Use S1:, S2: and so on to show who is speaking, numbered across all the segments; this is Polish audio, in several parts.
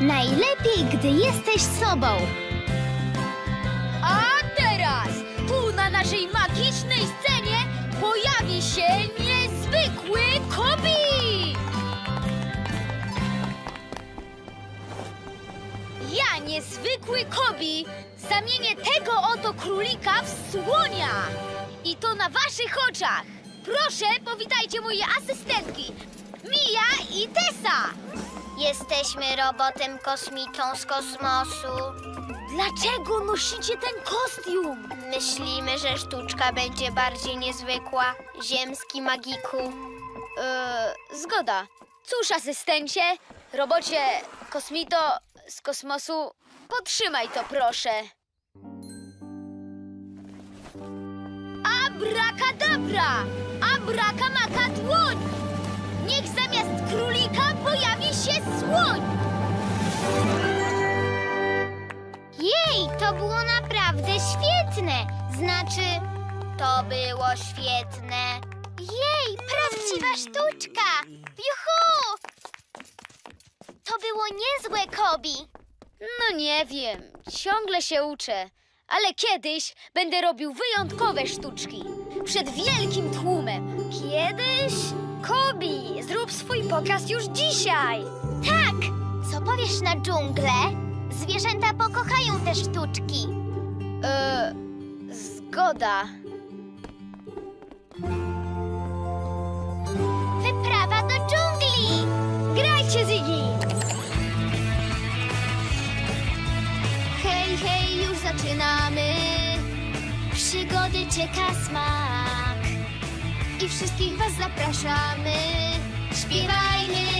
S1: Najlepiej, gdy jesteś sobą.
S2: A teraz tu na naszej magicznej scenie pojawi się niezwykły Kobi! Ja, niezwykły Kobi, zamienię tego oto królika w słonia. I to na waszych oczach. Proszę, powitajcie moje asystentki. Mia i Tessa.
S1: Jesteśmy robotem kosmitą z kosmosu.
S2: Dlaczego nosicie ten kostium?
S1: Myślimy, że sztuczka będzie bardziej niezwykła. Ziemski magiku.
S2: Yy, zgoda. Cóż, asystencie, robocie kosmito z kosmosu, potrzymaj to proszę. Abrakadabra! Abrakamaka dłoń! Niech zamiast królika pojawi się słoń!
S1: Jej, to było naprawdę świetne. Znaczy, to było świetne. Jej, prawdziwa sztuczka. Juhu! To było niezłe, Kobi.
S2: No nie wiem, ciągle się uczę, ale kiedyś będę robił wyjątkowe sztuczki. Przed wielkim tłumem. Kiedyś? Kobi, zrób swój pokaz już dzisiaj.
S1: Tak, powiesz na dżunglę? Zwierzęta pokochają te sztuczki.
S2: E, zgoda.
S1: Wyprawa do dżungli!
S2: Grajcie, Ziggy!
S1: Hej, hej, już zaczynamy. Przygody smak. I wszystkich was zapraszamy. Śpiewajmy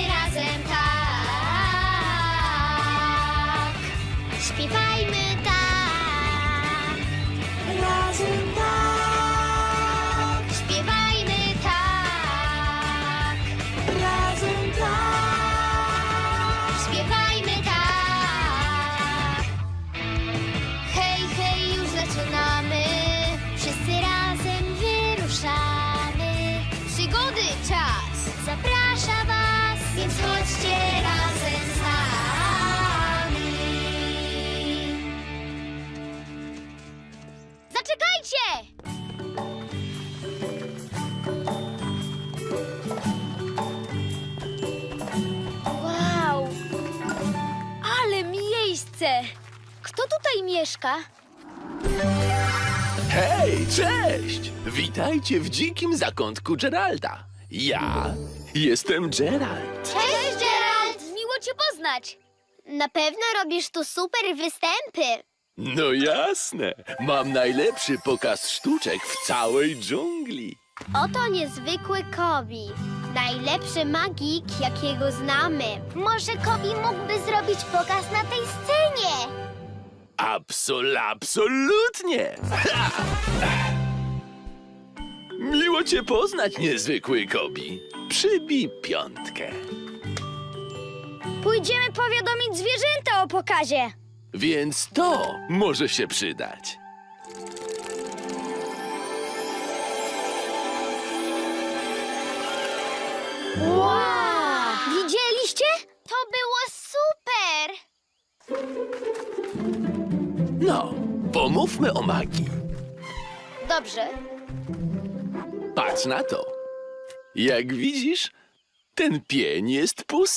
S1: Przygody czas zaprasza was, więc chodźcie razem z nami.
S2: Zaczekajcie! Wow! Ale miejsce! Kto tutaj mieszka?
S3: Hej, cześć! Witajcie w dzikim zakątku Geralda. Ja jestem Gerald.
S1: Cześć, Gerald!
S2: Miło cię poznać!
S1: Na pewno robisz tu super występy.
S3: No jasne, mam najlepszy pokaz sztuczek w całej dżungli.
S1: Oto niezwykły Kobi. Najlepszy magik, jakiego znamy. Może Kobi mógłby zrobić pokaz na tej scenie?
S3: Absol, absolutnie! Ha! Cię poznać, niezwykły Kobi. Przybij piątkę.
S2: Pójdziemy powiadomić zwierzęta o pokazie.
S3: Więc to może się przydać.
S2: Wow! Widzieliście?
S1: To było super!
S3: No, pomówmy o magii.
S2: Dobrze.
S3: Patrz na to. Jak widzisz, ten pień jest pusty.